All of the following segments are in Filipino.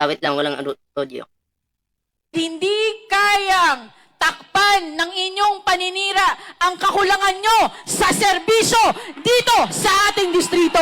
Ah, wait lang, walang audio. Hindi kayang takpan ng inyong paninira ang kakulangan nyo sa serbisyo dito sa ating distrito.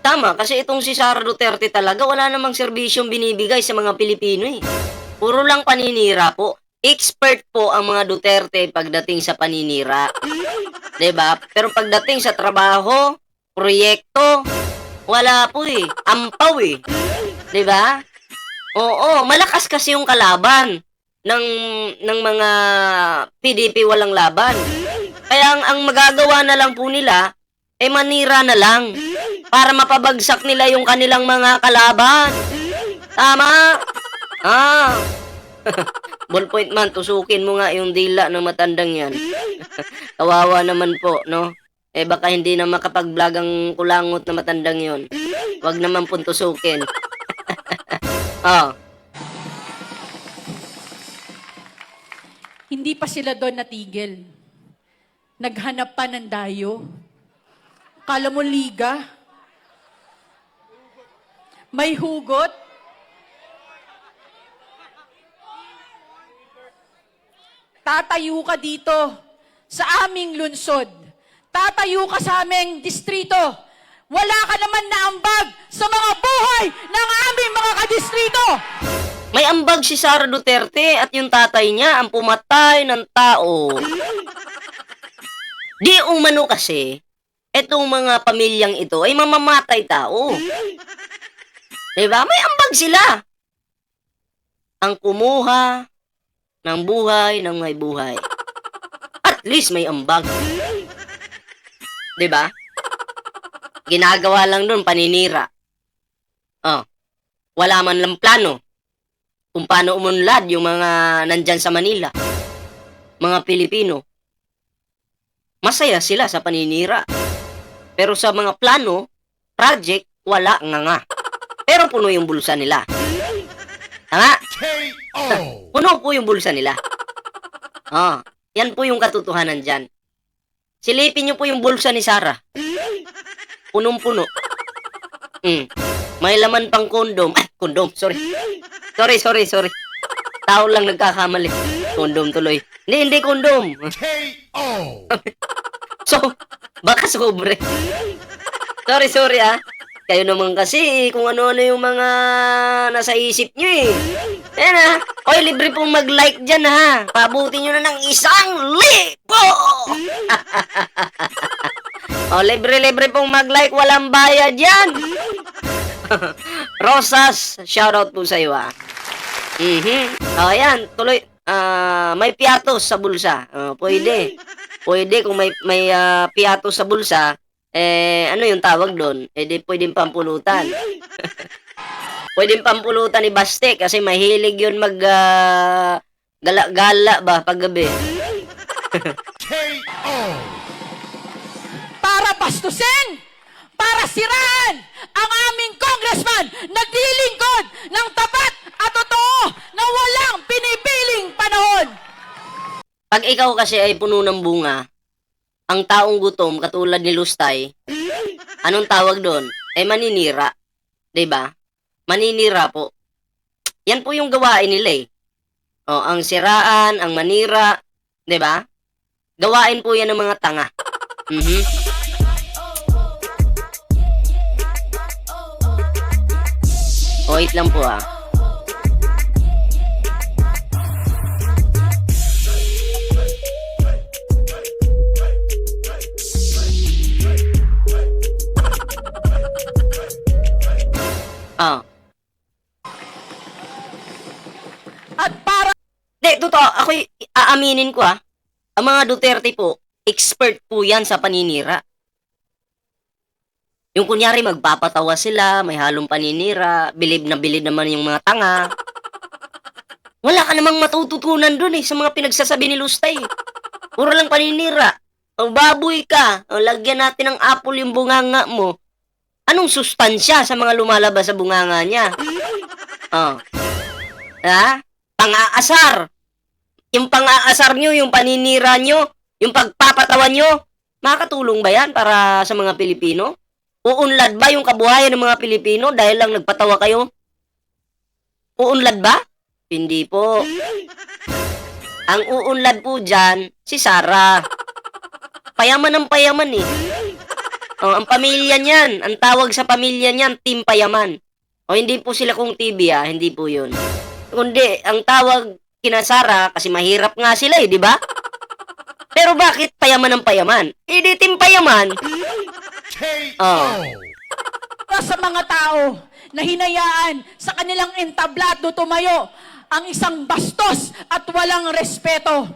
Tama, kasi itong si Sara Duterte talaga, wala namang serbisyong binibigay sa mga Pilipino eh. Puro lang paninira po. Expert po ang mga Duterte pagdating sa paninira. ba? Pero pagdating sa trabaho, proyekto, wala po eh. Ampaw eh. ba? Oo, malakas kasi yung kalaban ng ng mga PDP walang laban. Kaya ang, ang magagawa na lang po nila ay manira na lang para mapabagsak nila yung kanilang mga kalaban. Tama? Ah. Ballpoint man, tusukin mo nga yung dila ng matandang yan. Kawawa naman po, no? Eh baka hindi na makapag-vlog ang kulangot na matandang yon. Huwag naman pong tusukin. oh. Hindi pa sila doon natigil. Naghanap pa ng dayo. Kala mo liga? May hugot? Tatayo ka dito sa aming lunsod. Tatayo ka sa aming distrito. Wala ka naman na ambag sa mga buhay ng aming mga kadistrito. May ambag si Sara Duterte at yung tatay niya ang pumatay ng tao. Di umano kasi, etong mga pamilyang ito ay mamamatay tao. Diba? May ambag sila. Ang kumuha ng buhay ng may buhay. At least may ambag. Diba? Ginagawa lang nun paninira. Oh. Wala man lang plano kung paano umunlad yung mga nandyan sa Manila. Mga Pilipino. Masaya sila sa paninira. Pero sa mga plano, project, wala nga nga. Pero puno yung bulsa nila. Tama? KO. Puno po yung bulsa nila. Ah, yan po yung katotohanan dyan. Silipin niyo po yung bulsa ni Sarah. Punong-puno. Mm. May laman pang kondom. Ay, kondom, sorry. Sorry, sorry, sorry. Tao lang nagkakamali. Kondom tuloy. Hindi, hindi kondom. KO. So, baka sobre. sorry, sorry ah. Kayo naman kasi kung ano-ano yung mga nasa isip nyo eh. Ayan ah. Oy, libre pong mag-like dyan ha. Pabuti nyo na ng isang libo! oh, libre-libre pong mag-like. Walang bayad yan. Rosas, shoutout po sa iyo ah. Mhm. Oh, ayan, tuloy. Ah, may piatos sa bulsa. Oh, pwede. Pwede kung may may ah, piatos sa bulsa, eh ano yung tawag doon? Eh di pwedeng pampulutan. pwedeng pampulutan ni Baste kasi mahilig yun mag ah, gala-gala ba paggabi. KO. para bastusin, para siraan ang aming congressman naglilingkod ng tapat at totoo na walang pinipiling panahon. Pag ikaw kasi ay puno ng bunga, ang taong gutom katulad ni Lustay, anong tawag doon? Eh maninira. 'Di ba? Maninira po. Yan po yung gawain nila eh. O, ang siraan, ang manira, 'di ba? Gawain po yan ng mga tanga. Mhm. Wait lang po ah. Ah. At para Hindi, totoo. Ako aaminin ko ah. Ang mga Duterte po, expert po yan sa paninira. Yung kunyari magpapatawa sila, may halong paninira, bilib na bilib naman yung mga tanga. Wala ka namang matututunan dun eh sa mga pinagsasabi ni Lustay. Puro lang paninira. O baboy ka, o lagyan natin ng apple yung bunganga mo. Anong sustansya sa mga lumalabas sa bunganga niya? Oh. Ha? Pang-aasar. Yung pang-aasar nyo, yung paninira nyo, yung pagpapatawa nyo, makakatulong ba yan para sa mga Pilipino? Uunlad ba yung kabuhayan ng mga Pilipino dahil lang nagpatawa kayo? Uunlad ba? Hindi po. Ang uunlad po dyan, si Sarah. Payaman ng payaman eh. Oh, ang pamilya niyan, ang tawag sa pamilya niyan, Team Payaman. O hindi po sila kung TV ah, hindi po yun. Kundi, ang tawag kina Sarah, kasi mahirap nga sila eh, di ba? Pero bakit payaman ng payaman? Hindi Team Payaman. Oh. Para sa mga tao na hinayaan sa kanilang entablado tumayo ang isang bastos at walang respeto.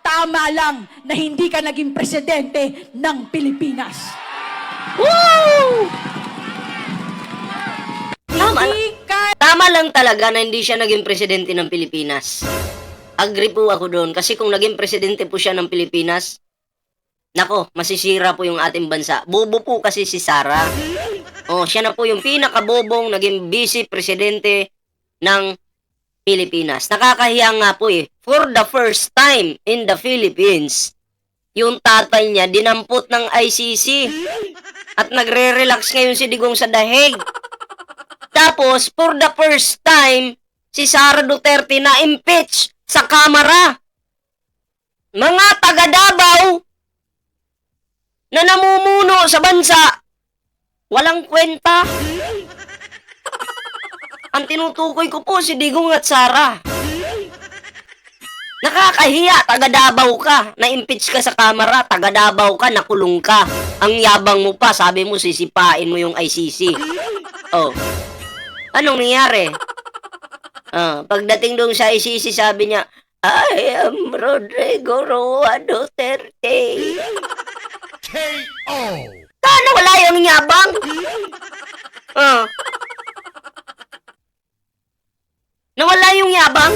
Tama lang na hindi ka naging presidente ng Pilipinas. Woo! Tama, tama lang talaga na hindi siya naging presidente ng Pilipinas. Agree po ako doon. Kasi kung naging presidente po siya ng Pilipinas, nako, masisira po yung ating bansa. Bobo po kasi si Sara. Oh, siya na po yung pinakabobong naging vice presidente ng Pilipinas. Nakakahiya nga po eh. For the first time in the Philippines, yung tatay niya dinampot ng ICC at nagre-relax ngayon si Digong sa dahig. Tapos, for the first time, si Sara Duterte na impeach sa Kamara. Mga taga Davao na namumuno sa bansa, walang kwenta. Ang tinutukoy ko po si Digong at Sara. Nakakahiya, taga Davao ka. Na-impeach ka sa kamera, taga Davao ka, nakulong ka. Ang yabang mo pa, sabi mo sisipain mo yung ICC. Oh. Anong nangyari? Ah, pagdating doon sa ICC, sabi niya, I am Rodrigo Roa Duterte. KO. Sana wala yung yabang. Ah. Nawala yung yabang.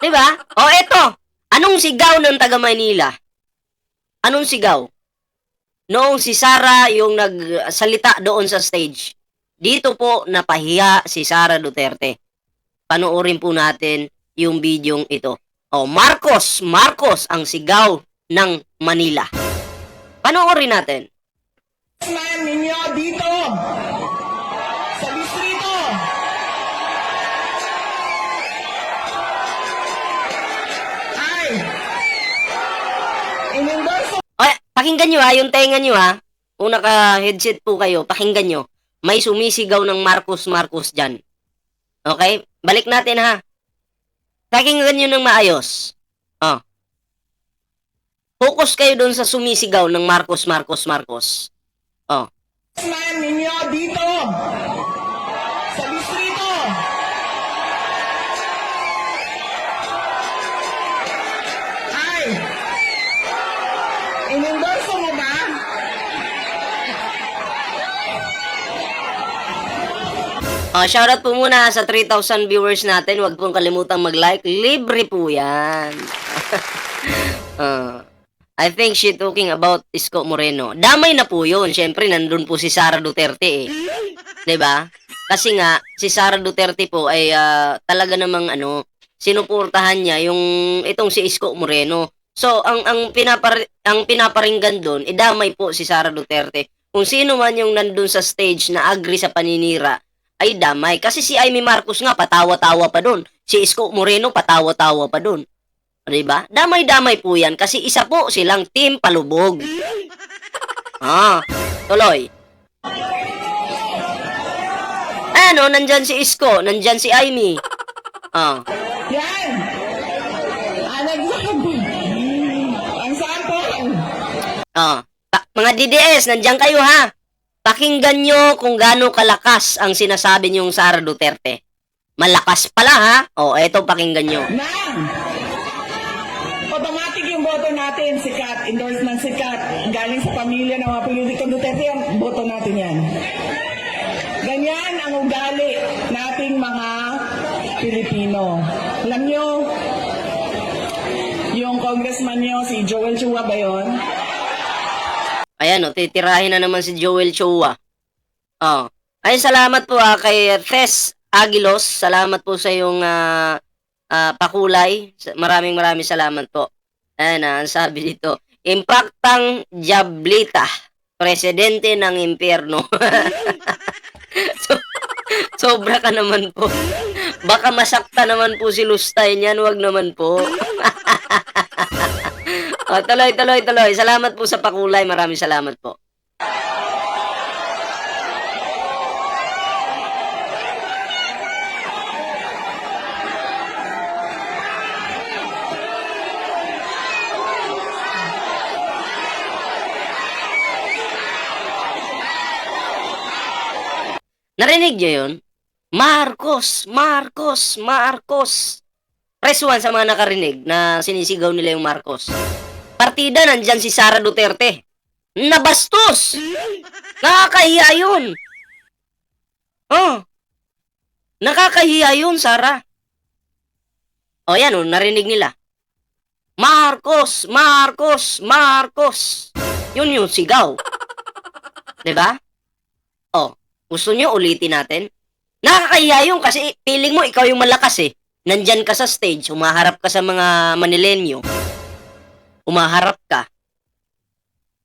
Diba? O eto, anong sigaw ng taga Manila? Anong sigaw? Noong si Sara yung nagsalita doon sa stage. Dito po napahiya si Sara Duterte. Panoorin po natin yung bidyong ito. O Marcos, Marcos ang sigaw ng Manila. Panoorin natin. man ninyo dito Ay, pakinggan nyo ha, yung tenga nyo ha. Kung naka-headset po kayo, pakinggan nyo. May sumisigaw ng Marcos Marcos dyan. Okay? Balik natin ha. Pakinggan nyo ng maayos. Oh. Focus kayo doon sa sumisigaw ng Marcos Marcos Marcos. Oh. man ninyo dito sa distrito. Ay, inendorso mo ba? Oh, shoutout po muna sa 3,000 viewers natin. Huwag pong kalimutang mag-like. Libre po yan. Ah, I think she talking about Isko Moreno. Damay na po yun. Siyempre, nandun po si Sara Duterte eh. ba? Kasi nga, si Sara Duterte po ay ah, talaga namang ano, sinuportahan niya yung itong si Isko Moreno. So, ang ang pinapar ang pinaparinggan doon, eh damay po si Sara Duterte. Kung sino man yung nandun sa stage na agree sa paninira, ay damay. Kasi si Amy Marcos nga, patawa-tawa pa doon. Si Isko Moreno, patawa-tawa pa doon. Diba? Damay-damay po yan kasi isa po silang team palubog. Ah, tuloy. Ano, nandyan si Isko, nandyan si Amy. Ah, Yan! Ang nagsabi. Ang sample. ah. Mga DDS, nandyan kayo ha. Pakinggan nyo kung gaano kalakas ang sinasabi niyong Sara Duterte. Malakas pala ha. O, eto pakinggan nyo. Na! Automatic yung boto natin, sikat, endorsement sikat, galing sa pamilya ng mga politikong Duterte, ang boto natin yan. Ganyan ang ugali nating mga Pilipino. Alam nyo, yung congressman nyo, si Joel Chua ba yun? Ayan, o, titirahin na naman si Joel Chua. Oh. Ay, salamat po ah, kay Tess Aguilos. Salamat po sa iyong ah, ah, pakulay. Maraming maraming salamat po. Ayan, ah, sabi dito. Impactang Jablita. presidente ng impyerno. so, sobra ka naman po. Baka masakta naman po si Lustay niyan, wag naman po. oh, tuloy, tuloy, tuloy. Salamat po sa pakulay. Maraming salamat po. Narinig niyo yun? Marcos, Marcos, Marcos. Press one sa mga nakarinig na sinisigaw nila yung Marcos. Partida, nandyan si Sara Duterte. Nabastos! Nakakahiya yun. Oh. Nakakahiya yun, Sara. O yan, oh, narinig nila. Marcos, Marcos, Marcos. Yun yung sigaw. ba? Oh, gusto nyo ulitin natin? Nakakahiya yun kasi feeling mo ikaw yung malakas eh. Nandyan ka sa stage, humaharap ka sa mga Manilenyo. Humaharap ka.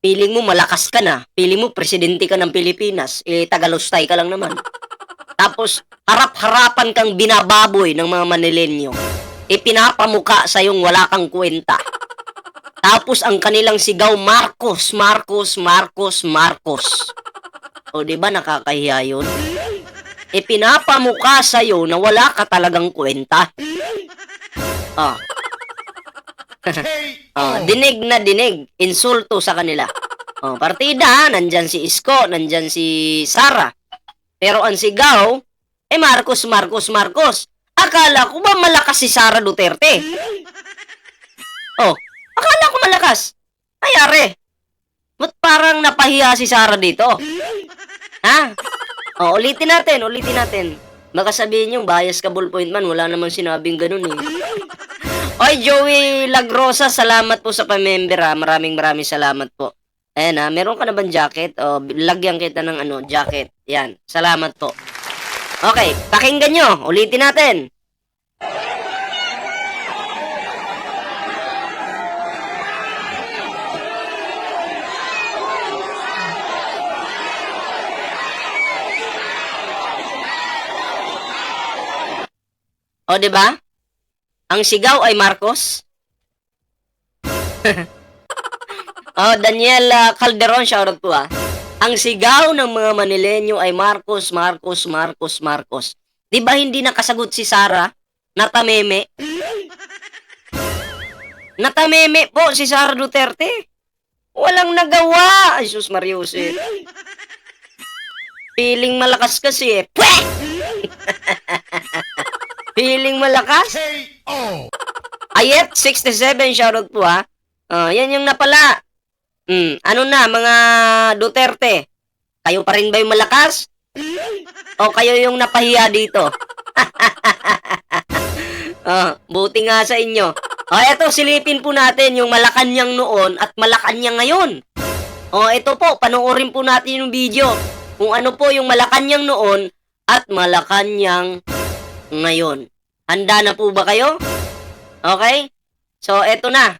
Feeling mo malakas ka na. Feeling mo presidente ka ng Pilipinas. Eh, tagalustay ka lang naman. Tapos, harap-harapan kang binababoy ng mga Manilenyo. Eh, pinapamuka sa yung wala kang kwenta. Tapos, ang kanilang sigaw, Marcos, Marcos, Marcos, Marcos. O, di ba nakakahiya yun? E pinapamukha sa'yo na wala ka talagang kwenta. Ah, ah, dinig na dinig. Insulto sa kanila. Oh, partida, nandyan si Isko, nandyan si Sara. Pero ang sigaw, eh Marcos, Marcos, Marcos. Akala ko ba malakas si Sara Duterte? Oh, akala ko malakas. Ayari. Ba't parang napahiya si Sara dito? Ha? O, ulitin natin, ulitin natin. Baka sabihin yung bias ka ballpoint man, wala namang sinabing ganun eh. Oy, Joey Lagrosa, salamat po sa pamember ha. Maraming maraming salamat po. Ayan ha, meron ka na bang jacket? O, lagyan kita ng ano, jacket. Yan, salamat po. Okay, pakinggan nyo. Ulitin natin. O, di ba? Ang sigaw ay Marcos. oh, Daniel ah, Calderon, shoutout po ah. Ang sigaw ng mga Manilenyo ay Marcos, Marcos, Marcos, Marcos. Di ba hindi nakasagot si Sara? Natameme? Natameme po si Sara Duterte. Walang nagawa. Ay, sus Mariusip. Feeling malakas kasi eh. Feeling malakas? K.O. Ayet, 67, shoutout po ha. Ah, yan yung napala. Hmm, ano na, mga Duterte? Kayo pa rin ba yung malakas? O kayo yung napahiya dito? Ah, buti nga sa inyo. O, eto, silipin po natin yung Malacanang noon at Malacanang ngayon. O, ito po, panoorin po natin yung video. Kung ano po yung Malacanang noon at Malacanang ngayon. Handa na po ba kayo? Okay? So, eto na.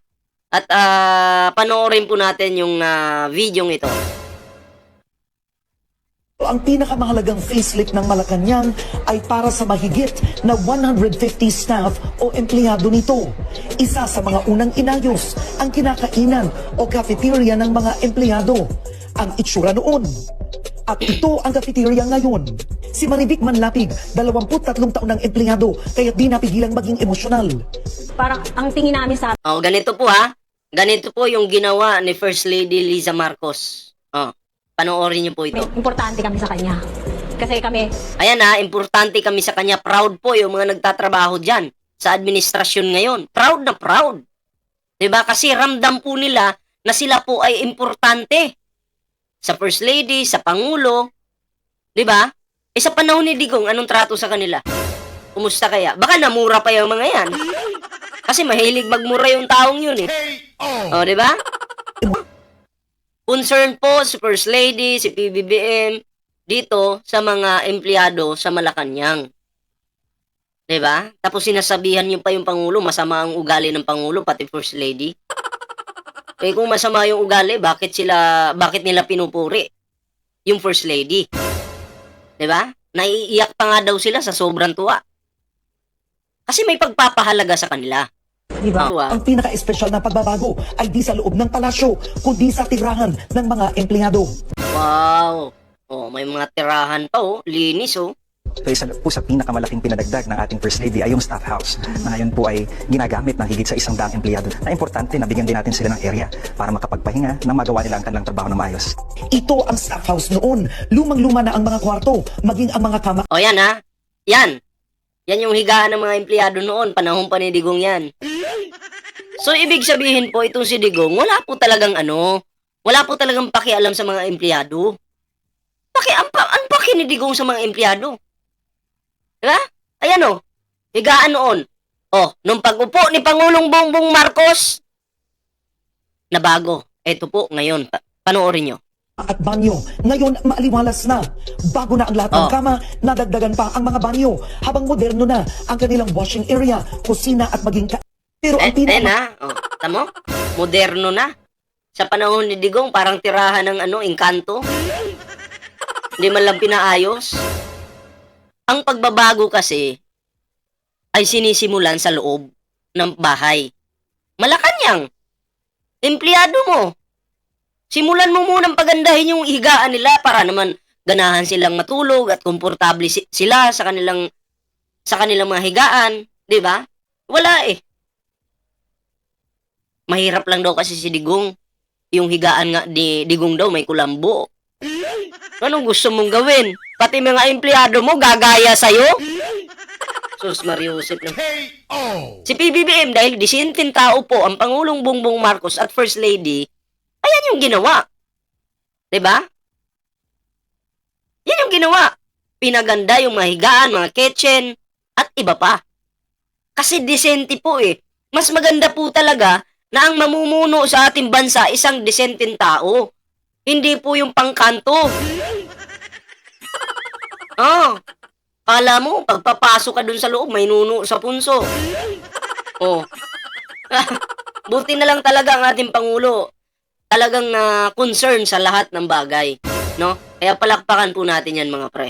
At ah, panoorin po natin yung ah, video ito. Ang pinakamahalagang facelift ng Malacanang ay para sa mahigit na 150 staff o empleyado nito. Isa sa mga unang inayos ang kinakainan o cafeteria ng mga empleyado. Ang itsura noon. At ito ang cafeteria ngayon. Si Marivic Manlapig, 23 taon ng empleyado, kaya di napigilang maging emosyonal. parang ang tingin namin sa Oh, ganito po ha. Ganito po yung ginawa ni First Lady Liza Marcos. Oh, panoorin niyo po ito. importante kami sa kanya. Kasi kami, Ayan ha, importante kami sa kanya. Proud po yung mga nagtatrabaho dyan sa administrasyon ngayon. Proud na proud. 'Di ba? Kasi ramdam po nila na sila po ay importante. Sa First Lady, sa Pangulo. 'Di ba? Eh sa panahon ni Digong, anong trato sa kanila? Kumusta kaya? Baka namura pa yung mga yan. Kasi mahilig magmura yung taong yun eh. O, di ba? Concern po si First Lady, si PBBM, dito sa mga empleyado sa Malacanang. 'Di ba? Tapos sinasabihan niyo pa yung Pangulo, masama ang ugali ng Pangulo, pati First Lady. Eh kung masama yung ugali, bakit sila, bakit nila pinupuri? Yung First Lady. 'Di ba? Naiiyak pa nga daw sila sa sobrang tuwa. Kasi may pagpapahalaga sa kanila. Di ba? Ang pinaka-espesyal na pagbabago ay di sa loob ng palasyo, kundi sa tirahan ng mga empleyado. Wow! Oh, may mga tirahan pa oh, linis oh. So isa po sa pinakamalaking pinadagdag ng ating First Lady ay yung staff house na ngayon po ay ginagamit ng higit sa isang daang empleyado na importante na bigyan din natin sila ng area para makapagpahinga na magawa nila ang kanilang trabaho na maayos. Ito ang staff house noon. Lumang-luma na ang mga kwarto, maging ang mga kama O yan ha. Yan. Yan yung higaan ng mga empleyado noon. Panahon pa ni Digong yan. So, ibig sabihin po, itong si Digong, wala po talagang ano, wala po talagang pakialam sa mga empleyado. Paki, ang, pa, ang paki ni Digong sa mga empleyado. Diba? Ayan o. Higaan noon. O, nung pag-upo ni Pangulong Bongbong Marcos, nabago. Eto po, ngayon. Pa- panoorin nyo. at banyo. Ngayon, maaliwalas na. Bago na ang lahat ng Oh. kama, nadagdagan pa ang mga banyo. Habang moderno na ang kanilang washing area, kusina at maging ka- Pero ang Eh, eh pinaka... na. Oh, tamo? Moderno na. Sa panahon ni Digong, parang tirahan ng ano, engkanto. Hindi man lang pinaayos. Ang pagbabago kasi ay sinisimulan sa loob ng bahay. Malakanyang. Empleyado mo. Simulan mo munang pagandahin yung higaan nila para naman ganahan silang matulog at komportable si- sila sa kanilang sa kanilang mga higaan, 'di ba? Wala eh. Mahirap lang daw kasi si Digong. Yung higaan nga ni Digong daw may kulambo. Anong gusto mong gawin? Pati mga empleyado mo gagaya sa'yo? Sus Mariusip lang. KO. Si PBBM dahil disintin tao po ang Pangulong Bongbong Marcos at First Lady, ayan yung ginawa. 'Di ba? Yan yung ginawa. Pinaganda yung mga higaan, mga kitchen, at iba pa. Kasi disente po eh. Mas maganda po talaga na ang mamumuno sa ating bansa isang disenteng tao. Hindi po yung pangkanto. Oh. Kala mo, pagpapasok ka dun sa loob, may nuno sa punso. Oh. Buti na lang talaga ang ating Pangulo. Talagang na concern sa lahat ng bagay. No? Kaya palakpakan po natin yan mga pre.